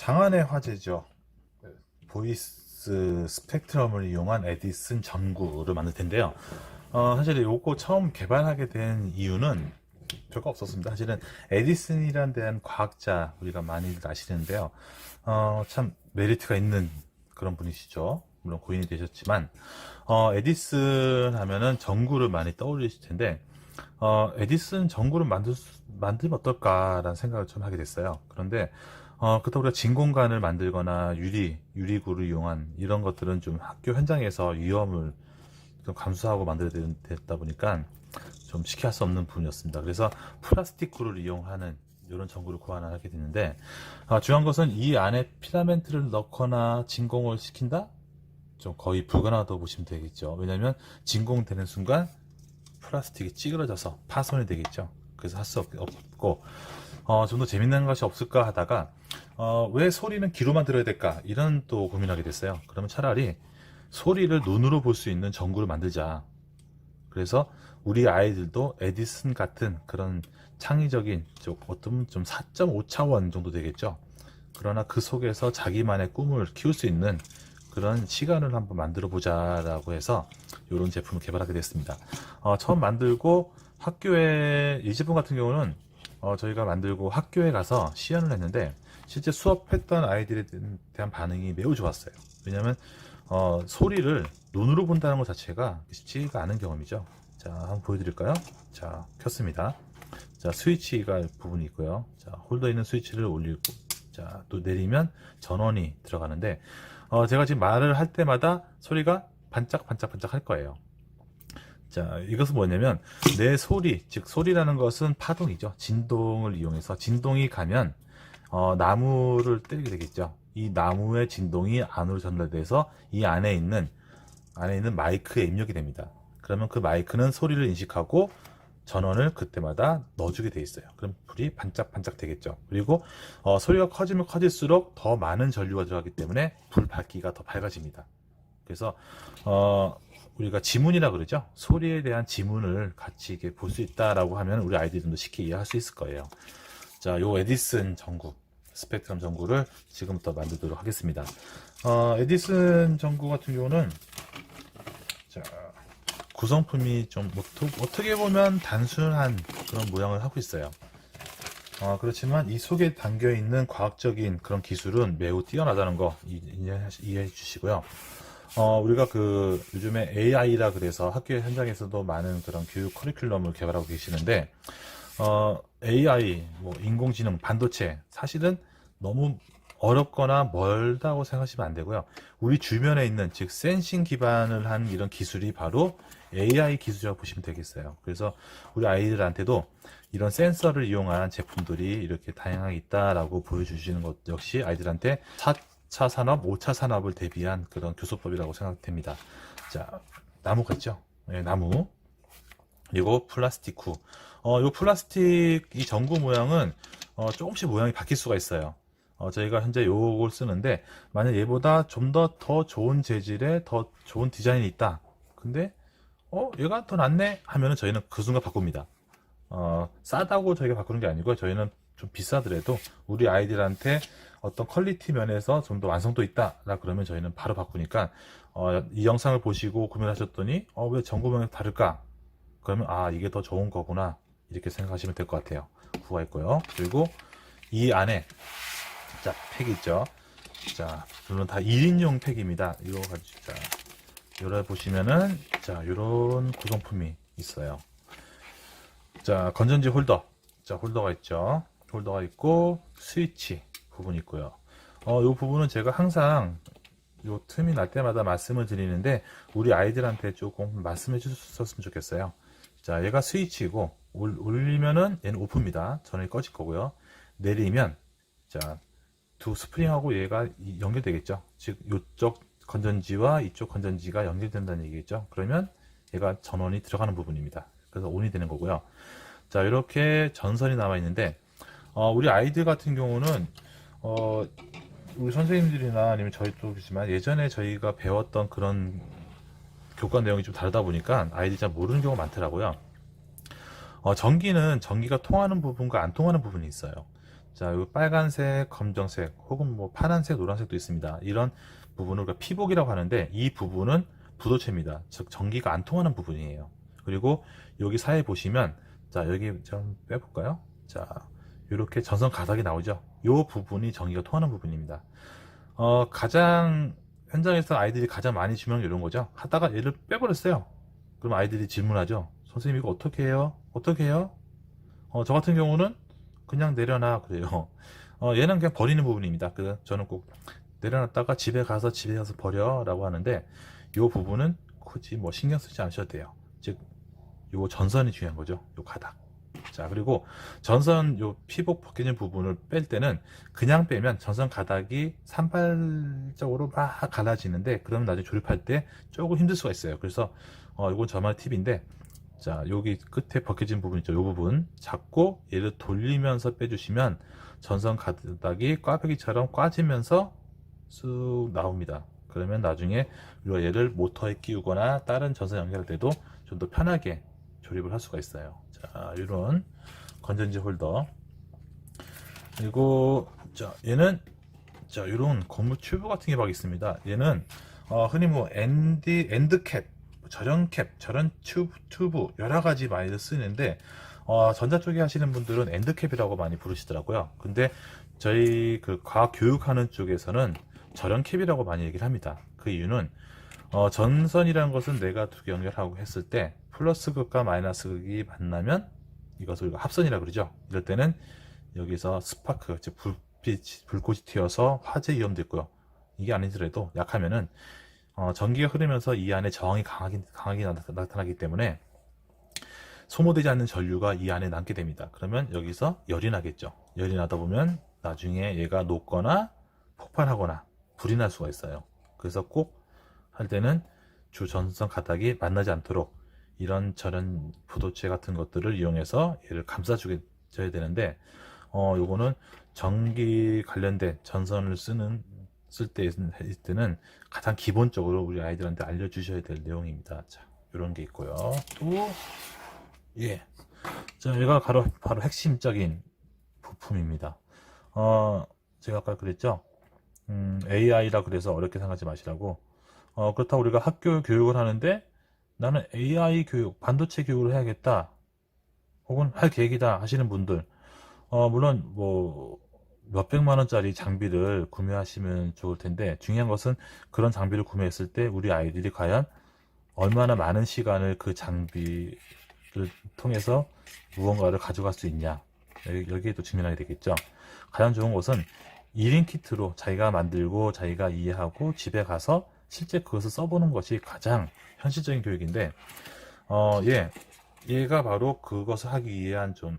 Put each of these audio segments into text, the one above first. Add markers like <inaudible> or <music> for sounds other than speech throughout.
장안의 화제죠. 보이스 스펙트럼을 이용한 에디슨 전구를 만들 텐데요. 어, 사실 요거 처음 개발하게 된 이유는 별거 없었습니다. 사실은 에디슨이란 대한 과학자 우리가 많이들 아시는데요. 어, 참 메리트가 있는 그런 분이시죠. 물론 고인이 되셨지만 어, 에디슨 하면은 전구를 많이 떠올리실 텐데 어, 에디슨 전구를 만들 수- 만들면 어떨까라는 생각을 좀 하게 됐어요. 그런데 어, 그렇다고 우리가 진공관을 만들거나 유리, 유리구를 이용한 이런 것들은 좀 학교 현장에서 위험을 좀 감수하고 만들어야 되- 됐다 보니까 좀 쉽게 할수 없는 부분이었습니다. 그래서 플라스틱 구를 이용하는 이런 전구를 고안을 하게 됐는데 아, 중요한 것은 이 안에 필라멘트를 넣거나 진공을 시킨다? 좀 거의 불가능하다고 보시면 되겠죠. 왜냐하면 진공되는 순간 플라스틱이 찌그러져서 파손이 되겠죠. 그래서 할 수 없고 어, 좀 더 재밌는 것이 없을까 하다가 어, 왜 소리는 귀로만 들어야 될까 이런 또 고민하게 됐어요. 그러면 차라리 소리를 눈으로 볼 수 있는 전구를 만들자. 그래서 우리 아이들도 에디슨 같은 그런 창의적인 좀 어떤 좀 4.5차원 정도 되겠죠. 그러나 그 속에서 자기만의 꿈을 키울 수 있는 그런 시간을 한번 만들어 보자라고 해서 이런 제품을 개발하게 됐습니다. 어, 처음 만들고 학교에 이 제품 같은 경우는 어, 저희가 만들고 학교에 가서 시연을 했는데 실제 수업했던 아이들에 대한 반응이 매우 좋았어요. 왜냐하면 어, 소리를 눈으로 본다는 것 자체가 쉽지가 않은 경험이죠. 자, 한번 보여드릴까요? 자, 켰습니다. 자, 스위치가 부분이 있고요. 자, 홀더에 있는 스위치를 올리고, 자, 또 내리면 전원이 들어가는데, 어, 제가 지금 말을 할 때마다 소리가 반짝반짝반짝 할 거예요. 자, 이것은 뭐냐면, 내 소리, 즉, 소리라는 것은 파동이죠. 진동을 이용해서, 진동이 가면, 어, 나무를 때리게 되겠죠. 이 나무의 진동이 안으로 전달돼서 이 안에 있는, 안에 있는 마이크에 입력이 됩니다. 그러면 그 마이크는 소리를 인식하고 전원을 그때마다 넣어주게 돼 있어요. 그럼 불이 반짝반짝 되겠죠. 그리고 어, 소리가 커지면 커질수록 더 많은 전류가 들어가기 때문에 불 밝기가 더 밝아집니다. 그래서 어, 우리가 지문이라 그러죠. 소리에 대한 지문을 같이 이렇게 볼 수 있다라고 하면 우리 더 쉽게 이해할 수 있을 거예요. 자, 요 에디슨 전구, 스펙트럼 전구를 지금부터 만들도록 하겠습니다. 어, 에디슨 전구 같은 경우는 자, 구성품이 좀 어떠- 어떻게 보면 단순한 그런 모양을 하고 있어요. 어, 그렇지만 이 속에 담겨 있는 과학적인 그런 기술은 매우 뛰어나다는 거 이해해 주시고요. 어, 우리가 그 요즘에 AI라 그래서 학교 현장에서도 많은 그런 교육 커리큘럼을 개발하고 계시는데 어, AI, 뭐 인공지능, 반도체 사실은 너무 어렵거나 멀다고 생각하시면 안 되고요. 우리 주변에 있는 즉 센싱 기반을 한 이런 기술이 바로 AI 기술이라고 보시면 되겠어요. 그래서 우리 아이들한테도 이런 센서를 이용한 제품들이 이렇게 다양하게 있다라고 보여주시는 것 역시 아이들한테 4차 산업, 5차 산업을 대비한 그런 교섭법이라고 생각됩니다. 자, 나무가 있죠? 네, 나무. 그리고 플라스틱 후. 어, 이 플라스틱 이 전구 모양은 어, 조금씩 모양이 바뀔 수가 있어요. 어, 저희가 현재 요걸 쓰는데 만약 얘보다 좀 더더 좋은 재질의 더 좋은 디자인이 있다. 근데 어 얘가 더 낫네 하면은 저희는 그 순간 바꿉니다. 어 싸다고 저희가 바꾸는 게 아니고 저희는 좀 비싸더라도 우리 아이들한테 어떤 퀄리티 면에서 좀 더 완성도 있다라 그러면 저희는 바로 바꾸니까 어, 이 영상을 보시고 구매하셨더니 어 왜 전구명이 다를까? 그러면 아 이게 더 좋은 거구나 이렇게 생각하시면 될 것 같아요. 구가 있고요. 그리고 이 안에 자, 팩 있죠. 자, 물론 다 1인용 팩입니다. 이거 가지고, 자, 요래 보시면은, 자, 요런 구성품이 있어요. 자, 건전지 홀더. 자, 홀더가 있죠. 홀더가 있고, 스위치 부분이 있고요. 어, 요 부분은 제가 항상 요 틈이 날 때마다 말씀을 드리는데, 우리 아이들한테 조금 말씀해 주셨으면 좋겠어요. 자, 얘가 스위치고, 올, 올리면은 얘는 오프입니다. 전원이 꺼질 거고요. 내리면, 자, 두 스프링하고 얘가 이- 연결되겠죠. 즉 이쪽 건전지와 이쪽 건전지가 연결된다는 얘기겠죠. 그러면 얘가 전원이 들어가는 부분입니다. 그래서 온이 되는 거고요. 자 이렇게 전선이 남아 있는데 어, 우리 아이들 같은 경우는 어, 우리 선생님들이나 아니면 저희도 그렇지만 예전에 저희가 배웠던 그런 교과 내용이 좀 다르다 보니까 아이들이 잘 모르는 경우가 많더라고요. 어, 전기는 전기가 통하는 부분과 안 통하는 부분이 있어요. 자, 요 빨간색, 검정색, 혹은 뭐 파란색, 노란색도 있습니다. 이런 부분을 우리가 피복이라고 하는데 이 부분은 부도체입니다. 즉 전기가 안 통하는 부분이에요. 그리고 여기 사이에 보시면 자 여기 좀 빼볼까요? 자 이렇게 전선 가닥이 나오죠. 이 부분이 전기가 통하는 부분입니다. 어 가장 현장에서 아이들이 가장 많이 주면 이런 거죠. 하다가 얘를 빼버렸어요. 그럼 아이들이 질문하죠. 선생님 이거 어떻게 해요? 어떻게 해요? 어, 저 같은 경우는 그냥 내려놔 그래요. <laughs> 어, 얘는 그냥 버리는 부분입니다. 그래서 저는 꼭 내려놨다가 집에 가서 집에 가서 버려라고 하는데 이 부분은 굳이 뭐 신경 쓰지 않으셔도 돼요. 즉, 요 전선이 중요한 거죠. 요 가닥. 자, 그리고 전선 요 피복 벗겨진 부분을 뺄 때는 그냥 빼면 전선 가닥이 산발적으로 막 갈라지는데 그러면 나중에 조립할 때 조금 힘들 수가 있어요. 그래서 어, 이건 저만의 팁인데 자, 여기 끝에 벗겨진 부분 있죠. 요 부분 잡고 얘를 돌리면서 빼주시면 전선 가닥이 꽈배기처럼 꽈지면서 쑥 나옵니다. 그러면 나중에 얘를 모터에 끼우거나 다른 전선 연결할 때도 좀 더 편하게 조립을 할 수가 있어요. 자, 이런 건전지 홀더. 그리고 자, 얘는 자, 이런 고무 튜브 같은 게 막 있습니다. 얘는 어, 흔히 뭐 엔디 엔드캡, 절연 캡, 절연 튜브, 튜브 여러 가지 많이 쓰는데 어, 전자 쪽에 하시는 분들은 엔드캡이라고 많이 부르시더라고요. 근데 저희 그 과학 교육하는 쪽에서는 절연 캡이라고 많이 얘기를 합니다. 그 이유는 어, 전선이라는 것은 내가 두 개 연결하고 했을 때 플러스 극과 마이너스 극이 만나면 이것을 합선이라 그러죠. 이럴 때는 여기서 스파크, 즉 불빛, 불꽃이 튀어서 화재 위험도 있고요. 이게 아니더라도 약하면은 어, 전기가 흐르면서 이 안에 저항이 강하게, 강하게 나타, 나기 때문에 소모되지 않는 전류가 이 안에 남게 됩니다. 그러면 여기서 열이 나겠죠. 열이 나다 보면 나중에 얘가 녹거나 폭발하거나 불이 날 수가 있어요. 그래서 꼭 할 때는 주 전선 가닥이 만나지 않도록 이런 저런 부도체 같은 것들을 이용해서 얘를 감싸주게 줘야 되는데 어 요거는 전기 관련된 전선을 쓰는 쓸 때, 때는 가장 기본적으로 우리 아이들한테 알려주셔야 될 내용입니다. 자, 이런 게 있고요. 또, 예. 자, 얘가 바로, 바로 핵심적인 부품입니다. 어, 제가 아까 그랬죠? 음, AI라 그래서 어렵게 생각하지 마시라고. 어, 그렇다고 우리가 학교 교육을 하는데 나는 AI 교육, 반도체 교육을 해야겠다. 혹은 할 계획이다 하시는 분들. 어, 물론 뭐 몇백만 원짜리 장비를 구매하시면 좋을 텐데 중요한 것은 그런 장비를 구매했을 때 우리 아이들이 과연 얼마나 많은 시간을 그 장비를 통해서 무언가를 가져갈 수 있냐 여기- 여기에 또 직면하게 되겠죠 가장 좋은 것은 1인 키트로 자기가 만들고 자기가 이해하고 집에 가서 실제 그것을 써보는 것이 가장 현실적인 교육인데 어, 예, 얘가 바로 그것을 하기 위한 좀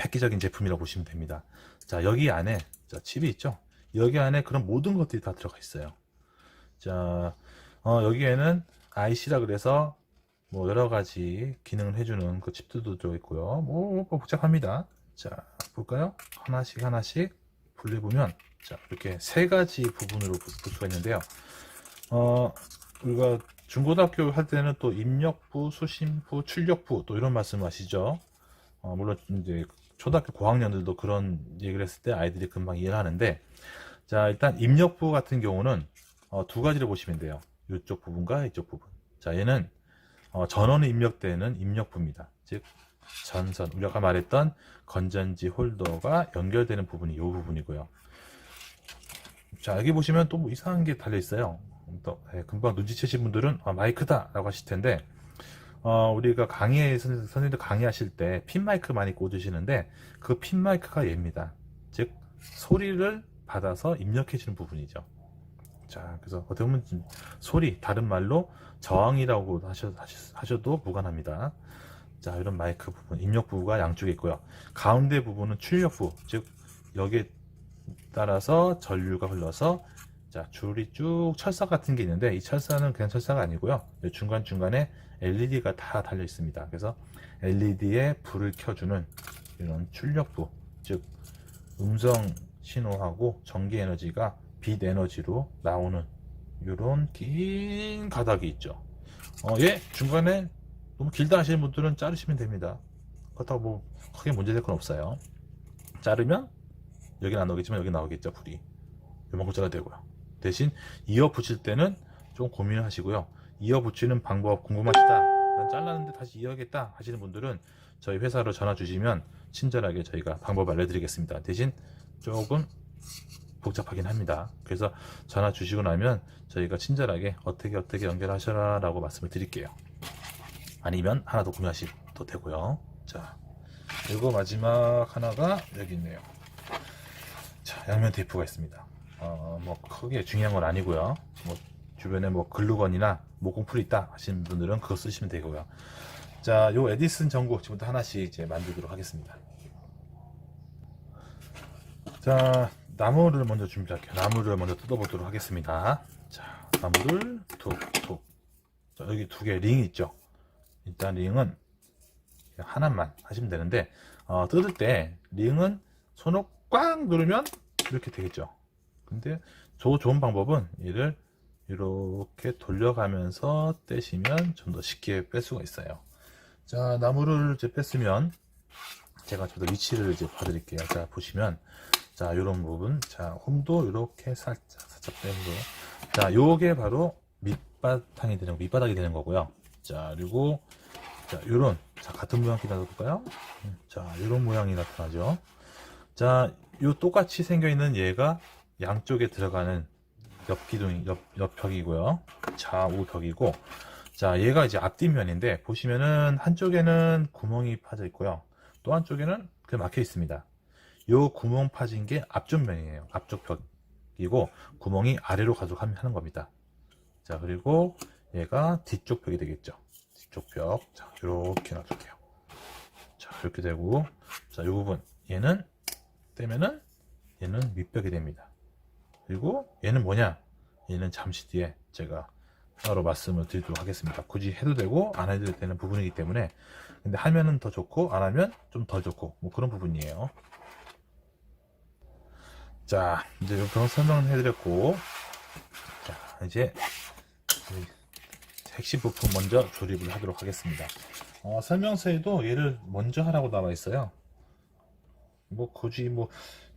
획기적인 제품이라고 보시면 됩니다. 자, 여기 안에 자, 칩이 있죠? 여기 안에 그런 모든 것들이 다 들어가 있어요. 자, 어, 여기에는 IC라 그래서 뭐 여러 가지 기능을 해주는 그 칩들도 들어있고요. 뭐, 뭐 복잡합니다. 자, 볼까요? 하나씩 하나씩 분리보면 자, 이렇게 세 가지 부분으로 볼 수가 있는데요. 어, 우리가 중고등학교 할 때는 또 입력부, 수신부, 출력부 또 이런 말씀 하시죠. 어, 물론 이제 초등학교 고학년들도 그런 얘기를 했을 때 아이들이 금방 이해를 하는데 자 일단 입력부 같은 경우는 어, 두 가지를 보시면 돼요. 이쪽 부분과 이쪽 부분. 자 얘는 어, 전원이 입력되는 입력부입니다. 즉 전선. 우리가 아까 말했던 건전지 홀더가 연결되는 부분이 이 부분이고요. 자 여기 보시면 또 뭐 이상한 게 달려 있어요 금방 눈치채신 분들은 아, 마이크다 라고 하실 텐데 어, 우리가 강의, 선- 선생님들 강의하실 때 핀 마이크 많이 꽂으시는데 그 핀 마이크가 얘입니다. 즉, 소리를 받아서 입력해주는 부분이죠. 자, 그래서 어떻게 보면 좀 소리, 다른 말로 저항이라고 하셔, 하셔도 무관합니다. 자, 이런 마이크 부분, 입력 부가 양쪽에 있고요. 가운데 부분은 출력 부, 즉, 여기에 따라서 전류가 흘러서 자, 줄이 쭉 철사 같은 게 있는데 이 철사는 그냥 철사가 아니고요. 중간 중간에 LED가 다 달려 있습니다. 그래서 LED에 불을 켜주는 이런 출력부, 즉 음성 신호하고 전기 에너지가 빛 에너지로 나오는 이런 긴 가닥이 있죠. 어, 예, 중간에 너무 길다 하시는 분들은 자르시면 됩니다. 그렇다고 뭐 크게 문제될 건 없어요. 자르면 여기는 안 나오겠지만 여기 나오겠죠 불이 요만큼 잘라야 되고요 대신 이어 붙일 때는 좀 고민을 하시고요. 이어 붙이는 방법 궁금하시다. 난 잘랐는데 다시 이어야겠다 하시는 분들은 저희 회사로 전화 주시면 친절하게 저희가 방법 알려드리겠습니다. 대신 조금 복잡하긴 합니다. 그래서 전화 주시고 나면 저희가 친절하게 어떻게 어떻게 연결하셔라 라고 말씀을 드릴게요. 아니면 하나 더 구매하셔도 되고요. 자 그리고 마지막 하나가 여기 있네요. 자 양면 테이프가 있습니다 어, 뭐 크게 중요한 건 아니고요. 뭐 주변에 뭐 글루건이나 모공풀이 있다 하시는 분들은 그거 쓰시면 되고요. 자 요 에디슨 전구 지금부터 하나씩 이제 만들도록 하겠습니다. 자 나무를 먼저 준비할게요. 나무를 먼저 뜯어보도록 하겠습니다. 자 나무를 툭툭. 자 여기 두 개 링 있죠. 일단 링은 하나만 하시면 되는데 어, 뜯을 때 링은 손을 꽉 누르면 이렇게 되겠죠 근데 저 좋은 방법은 얘를 이렇게 돌려가면서 떼시면 좀 더 쉽게 뺄 수가 있어요. 자 나무를 이제 뺐으면 제가 저도 위치를 이제 봐드릴게요. 자 보시면 자 요런 부분. 자 홈도 이렇게 살짝 살짝 빼고 자 요게 바로 밑바탕이 되는 밑바닥이 되는 거고요. 자 그리고 자 요런. 자 같은 모양 기다려 볼까요? 음, 자 요런 모양이 나타나죠. 자 요 똑같이 생겨 있는 얘가 양쪽에 들어가는 옆 기둥 옆 옆 벽이고요. 좌우 벽이고. 자 얘가 이제 앞뒷면인데 보시면은 한쪽에는 구멍이 파져 있고요. 또 한쪽에는 그 막혀 있습니다. 요 구멍 파진 게 앞쪽 면이에요. 앞쪽 벽이고 구멍이 아래로 가도록 하면 하는 겁니다. 자 그리고 얘가 뒤쪽 벽이 되겠죠. 뒤쪽 벽 자 이렇게 놔둘게요. 자 이렇게 되고. 자 이 부분. 얘는 떼면은 얘는 밑벽이 됩니다 그리고 얘는 뭐냐? 얘는 잠시 뒤에 제가 따로 말씀을 드리도록 하겠습니다. 굳이 해도 되고 안 해도 되는 부분이기 때문에. 근데 하면은 더 좋고 안 하면 좀 더 좋고 뭐 그런 부분이에요. 자 이제 이렇게 설명을 해드렸고. 자 이제 이 핵심 부품 먼저 조립을 하도록 하겠습니다. 어, 설명서에도 얘를 먼저 하라고 나와 있어요. 뭐 굳이 뭐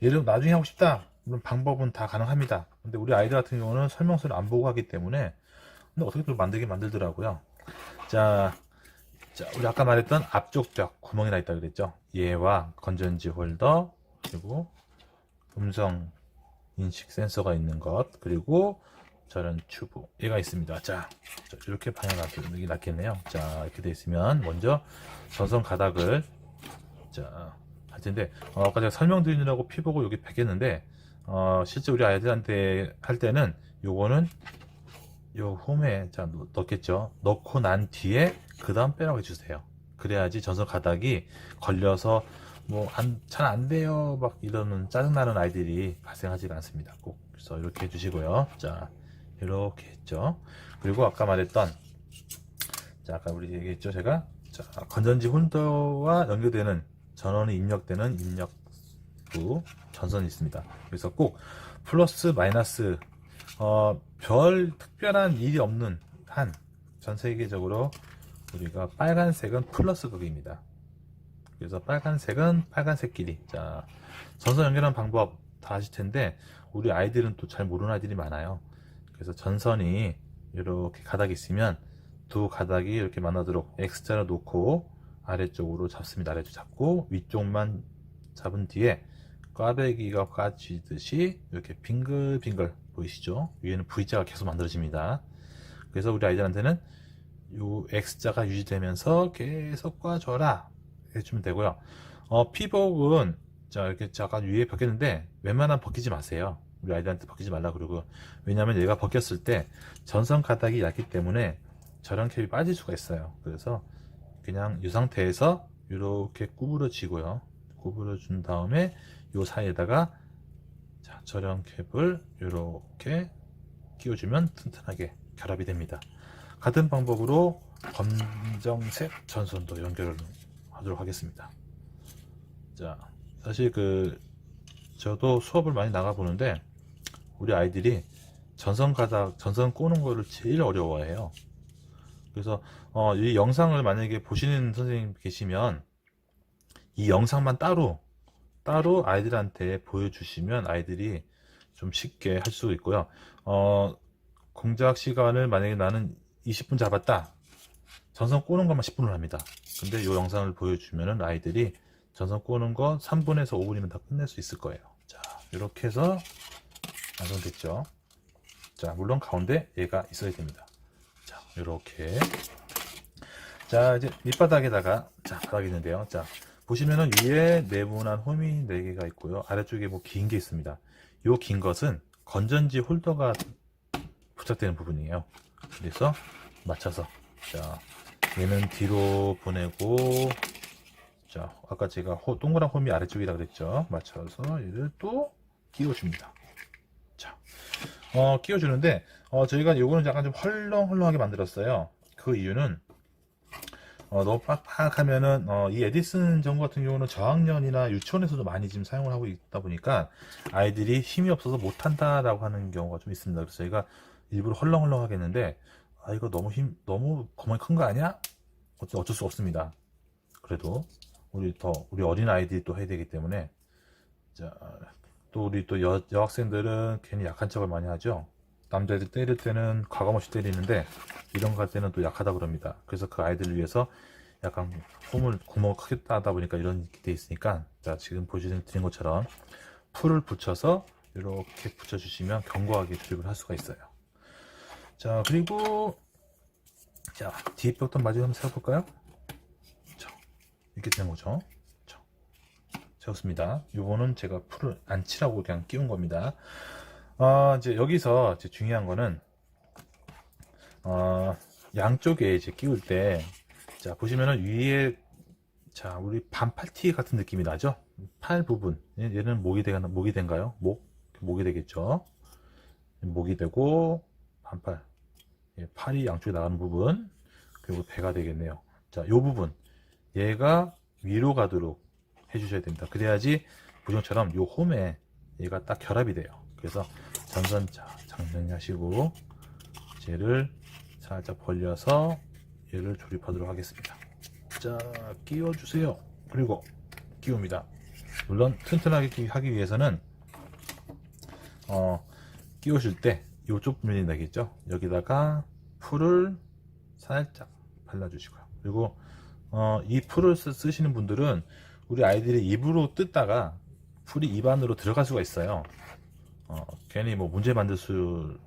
얘를 나중에 하고 싶다 물론 방법은 다 가능합니다. 근데 우리 아이들 같은 경우는 설명서를 안 보고 하기 때문에 근데 어떻게 또 만들긴 만들더라고요. 자, 자 우리 아까 말했던 앞쪽 벽 구멍이 나 있다 그랬죠? 얘와 건전지 홀더 그리고 음성 인식 센서가 있는 것 그리고 저런 튜브 얘가 있습니다. 자 자, 이렇게 방향 이 낫겠네요. 자 이렇게 되어 있으면 먼저 전선 가닥을 자 할 텐데 어, 아까 제가 설명드리느라고 피보고 여기 베겠는데 어, 실제 우리 아이들한테 할 때는 요거는 요 홈에 자 넣- 넣겠죠. 넣고 난 뒤에 그 다음 빼라고 해주세요. 그래야지 전선 가닥이 걸려서 뭐 잘 안 돼요. 막 이러는 짜증나는 아이들이 발생하지가 않습니다. 꼭. 그래서 이렇게 해주시고요. 자 이렇게 했죠. 그리고 아까 말했던 자 아까 우리 얘기했죠. 제가 자 건전지 홀더와 연결되는 전원이 입력되는 입력 부 전선이 있습니다. 그래서 꼭 플러스 마이너스 어, 별 특별한 일이 없는 한 전 세계적으로 우리가 빨간색은 플러스 극입니다. 그래서 빨간색은 빨간색끼리 자 전선 연결하는 방법 다 아실 텐데 우리 아이들은 또 잘 모르는 아이들이 많아요. 그래서 전선이 이렇게 가닥이 있으면 두 가닥이 이렇게 만나도록 X자를 놓고 아래쪽으로 잡습니다. 아래쪽 잡고 위쪽만 잡은 뒤에 꽈배기가 까지듯이 이렇게 빙글빙글 보이시죠 위에는 V자가 계속 만들어집니다 그래서 우리 아이들한테는 요 X자가 유지되면서 계속 꽈줘라 해주면 되고요. 어, 피복은 자 이렇게 잠깐 위에 벗겼는데 웬만하면 벗기지 마세요. 우리 아이들한테 벗기지 말라 그러고 왜냐하면 얘가 벗겼을 때 전선 가닥이 얇기 때문에 저런 캡이 빠질 수가 있어요. 그래서 그냥 이 상태에서 이렇게 구부러지고요. 구부러 준 다음에 요 사이에다가 자, 저런 캡을 이렇게 끼워주면 튼튼하게 결합이 됩니다. 같은 방법으로 검정색 전선도 연결을 하도록 하겠습니다. 자, 사실 그 저도 수업을 많이 나가 보는데 우리 아이들이 전선 가닥, 전선 꼬는 거를 제일 어려워해요. 그래서 어, 이 영상을 만약에 보시는 선생님 계시면 이 영상만 따로 따로 아이들한테 보여주시면 아이들이 좀 쉽게 할 수 있고요. 어, 공작 시간을 만약에 나는 20분 잡았다. 전선 꼬는 것만 10분을 합니다. 근데 이 영상을 보여주면은 아이들이 전선 꼬는 거 3분에서 5분이면 다 끝낼 수 있을 거예요. 자, 이렇게 해서 완성됐죠. 자, 물론 가운데 얘가 있어야 됩니다. 자, 이렇게. 자, 이제 밑바닥에다가, 자, 바닥이 있는데요. 자, 보시면은 위에 네모난 홈이 4개가 있고요. 아래쪽에 뭐 긴 게 있습니다. 요 긴 것은 건전지 홀더가 부착되는 부분이에요. 그래서 맞춰서, 자, 얘는 뒤로 보내고, 자, 아까 제가 호- 동그란 홈이 아래쪽이라 그랬죠. 맞춰서 얘를 또 끼워줍니다. 자, 어, 끼워주는데, 어, 저희가 요거는 약간 좀 헐렁헐렁하게 만들었어요. 그 이유는, 어, 너무 빡빡하면은, 어, 이 에디슨 전구 같은 경우는 저학년이나 유치원에서도 많이 지금 사용을 하고 있다 보니까 아이들이 힘이 없어서 못한다라고 하는 경우가 좀 있습니다. 그래서 저희가 일부러 헐렁헐렁하게 했는데, 아, 이거 너무 힘, 너무 거만이 큰 거 아니야? 어쩔, 어쩔 수 없습니다. 그래도, 우리 더, 우리 어린 아이들이 또 해야 되기 때문에, 자, 또 우리 또 여, 여학생들은 괜히 약한 척을 많이 하죠. 남자애들 때릴 때는 과감없이 때리는데 이런 거 할 때는 또 약하다 그럽니다. 그래서 그 아이들을 위해서 약간 홈을 구멍을 크게 따다 보니까 이런 게돼 있으니까 자 지금 보시는 것처럼 풀을 붙여서 이렇게 붙여주시면 견고하게 드립을 할 수가 있어요. 자 그리고 자 뒤에 벽도 마저 한번 세워볼까요? 자 이렇게 되는 거죠. 자, 세웠습니다. 요거는 제가 풀을 안 칠하고 그냥 끼운 겁니다. 어, 이제 여기서 이제 중요한 거는 어, 양쪽에 이제 끼울 때, 자 보시면은 위에 자 우리 반팔티 같은 느낌이 나죠? 팔 부분 얘- 얘는 목이 되가 목이 된가요? 목 목이 되겠죠? 목이 되고 반팔 예, 팔이 양쪽에 나가는 부분 그리고 배가 되겠네요. 자, 요 부분 얘가 위로 가도록 해주셔야 됩니다. 그래야지 부정처럼 요 홈에 얘가 딱 결합이 돼요. 그래서 전선 자 장전하시고 얘를 살짝 벌려서 얘를 조립하도록 하겠습니다. 자 끼워주세요. 그리고 끼웁니다. 물론 튼튼하게 끼- 하기 위해서는 어 끼우실 때 이쪽 부분이 되겠죠. 여기다가 풀을 살짝 발라주시고요. 그리고 어, 이 풀을 쓰, 쓰시는 분들은 우리 아이들이 입으로 뜯다가 풀이 입 안으로 들어갈 수가 있어요. 어, 괜히 뭐 문제 만들 수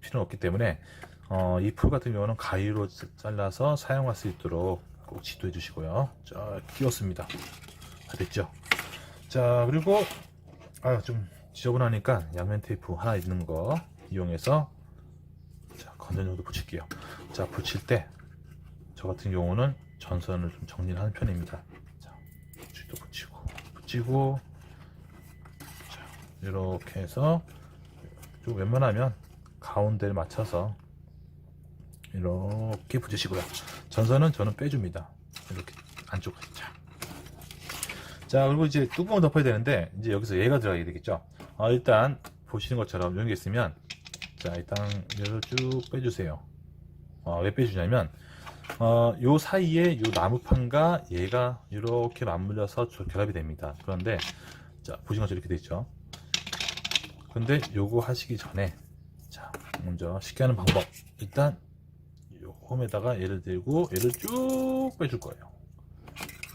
필요는 없기 때문에 어, 이 풀 같은 경우는 가위로 자- 잘라서 사용할 수 있도록 꼭 지도해 주시고요. 자, 끼웠습니다. 다 됐죠? 자, 그리고 아, 좀 지저분하니까 양면 테이프 하나 있는 거 이용해서 자, 건전용도 붙일게요. 자, 붙일 때 저 같은 경우는 전선을 좀 정리를 하는 편입니다. 자, 도 붙이고 붙이고 자, 이렇게 해서 좀 웬만하면 가운데를 맞춰서 이렇게 붙이시고요. 전선은 저는 빼줍니다. 이렇게 안쪽으로 자. 자, 그리고 이제 뚜껑을 덮어야 되는데 이제 여기서 얘가 들어가게 되겠죠. 어, 일단 보시는 것처럼 게 있으면 자, 일단 얘를 쭉 빼주세요. 어, 왜 빼주냐면 어, 요 사이에 요 나무판과 얘가 이렇게 맞물려서 저- 결합이 됩니다. 그런데 자 보시는 것처럼 이렇게 돼 있죠. 근데 요거 하시기 전에 자 먼저 쉽게 하는 방법 일단 요 홈에다가 얘를 들고 얘를 쭉 빼줄 거예요.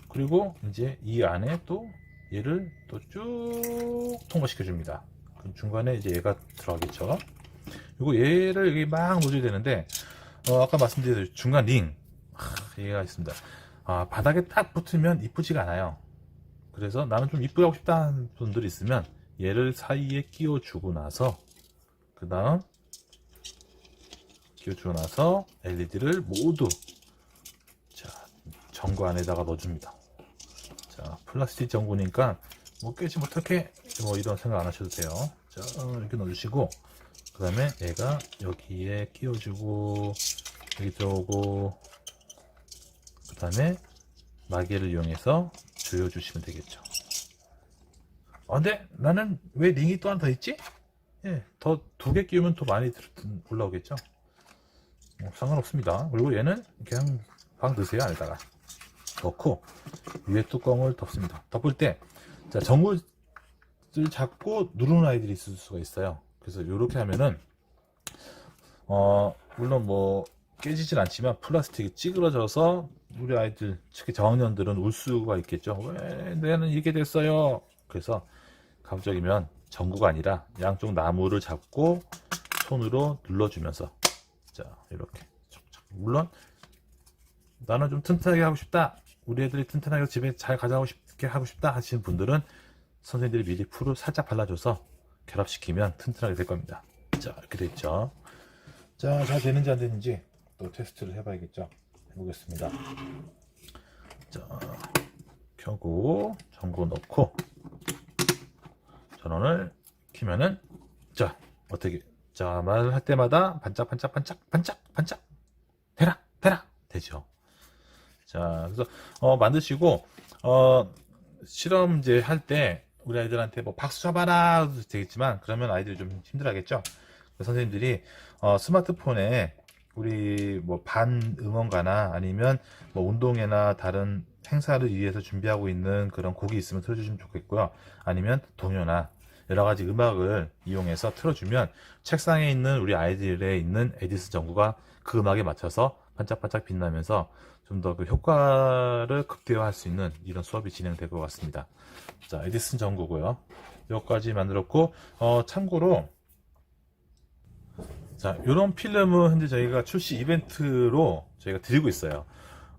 그리고 이제 이 안에 또 얘를 또 쭉 통과시켜 줍니다. 그럼 중간에 이제 얘가 들어가겠죠. 그리고 얘를 여기 막 놓아줘야 되는데 어, 아까 말씀드린 중간 링 하, 얘가 있습니다. 아, 바닥에 딱 붙으면 이쁘지가 않아요. 그래서 나는 좀 이쁘게 하고 싶다 하는 분들이 있으면 얘를 사이에 끼워주고 나서 그 다음 끼워주고 나서 LED를 모두 자 전구 안에다가 넣어줍니다. 자 플라스틱 전구니까 뭐 깨지 못하게 뭐 이런 생각 안 하셔도 돼요. 자 이렇게 넣어주시고 그 다음에 얘가 여기에 끼워주고 여기 들어오고 그 다음에 마개를 이용해서 조여주시면 되겠죠. 아, 근데 나는 왜 링이 또 하나 더 있지? 예, 더 두 개 끼우면 더 많이 들- 올라오겠죠. 뭐 상관없습니다. 그리고 얘는 그냥 방 넣으세요 안에다가 넣고 위에 뚜껑을 덮습니다. 덮을 때 자, 전구를 잡고 누르는 아이들이 있을 수가 있어요. 그래서 이렇게 하면은 어, 물론 뭐 깨지진 않지만 플라스틱이 찌그러져서 우리 아이들, 특히 저학년들은 울 수가 있겠죠. 왜 내는 이게 됐어요? 그래서 갑자기면 전구가 아니라 양쪽 나무를 잡고 손으로 눌러주면서 자 이렇게. 물론 나는 좀 튼튼하게 하고 싶다. 우리 애들이 튼튼하게 집에 잘 가져가고 싶게 하고 싶다 하시는 분들은 선생님들이 미리 풀을 살짝 발라줘서 결합시키면 튼튼하게 될 겁니다. 자 이렇게 됐죠. 자, 잘 되는지 안 되는지 또 테스트를 해봐야겠죠. 해보겠습니다. 자, 켜고 전구 넣고 전원을 키면은 자 어떻게 자 말을 할 때마다 반짝 반짝 반짝 반짝 반짝 대라 대라 되죠. 자 그래서 어, 만드시고 어, 실험 이제 할 때 우리 아이들한테 뭐 박수 쳐봐라 해도 되겠지만 그러면 아이들이 좀 힘들어하겠죠. 선생님들이 어, 스마트폰에 우리 뭐 반 응원가나 아니면 뭐 운동회나 다른 행사를 위해서 준비하고 있는 그런 곡이 있으면 틀어주시면 좋겠고요. 아니면 동요나 여러 가지 음악을 이용해서 틀어주면 책상에 있는 우리 아이들에 있는 에디스 전구가 그 음악에 맞춰서 반짝반짝 빛나면서 좀 더 그 효과를 극대화할 수 있는 이런 수업이 진행될 것 같습니다. 자, 에디슨 전구고요. 여기까지 만들었고, 어, 참고로 자, 이런 필름은 현재 저희가 출시 이벤트로 저희가 드리고 있어요.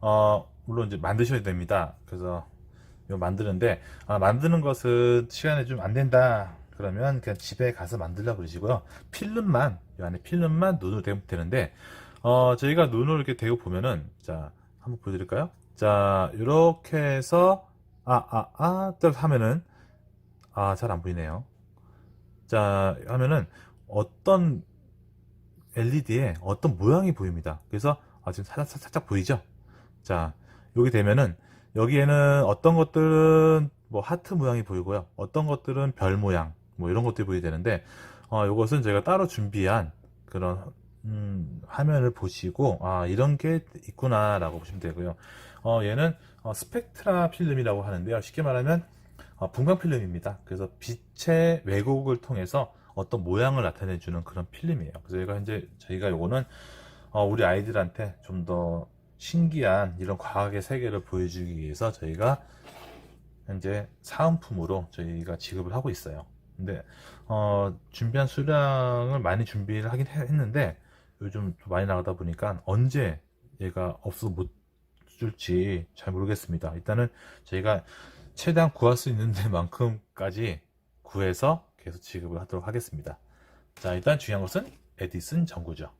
어, 물론 이제 만드셔야 됩니다. 그래서 이거 만드는데, 아, 만드는 것은 시간이 좀 안 된다. 그러면 그냥 집에 가서 만들라 그러시고요. 필름만, 이 안에 필름만 눈으로 대면 되는데, 어, 저희가 눈으로 이렇게 대고 보면은, 자, 한번 보여드릴까요? 자, 이렇게 해서, 아, 아, 아, 딱 하면은, 아, 잘 안 보이네요. 자, 하면은, 어떤 LED에 어떤 모양이 보입니다. 그래서 아, 지금 살짝, 살짝 보이죠? 자, 여기 되면은 여기에는 어떤 것들은 뭐 하트 모양이 보이고요. 어떤 것들은 별 모양, 뭐 이런 것들이 보이게 되는데 어, 이것은 제가 따로 준비한 그런 음, 화면을 보시고 아 이런 게 있구나 라고 보시면 되고요. 어, 얘는 어, 스펙트라 필름이라고 하는데요. 쉽게 말하면 어, 분광 필름입니다. 그래서 빛의 왜곡을 통해서 어떤 모양을 나타내주는 그런 필름이에요. 그래서 얘가 현재 저희가 요거는 어, 우리 아이들한테 좀 더 신기한 이런 과학의 세계를 보여주기 위해서 저희가 현재 사은품으로 저희가 지급을 하고 있어요. 근데 어, 준비한 수량을 많이 준비를 하긴 해- 했는데 요즘 또 많이 나가다 보니까 언제 얘가 없어 못 줄지 잘 모르겠습니다. 일단은 저희가 최대한 구할 수 있는 <laughs> 데만큼까지 구해서 계속 지급을 하도록 하겠습니다. 자, 일단 중요한 것은 에디슨 전구죠.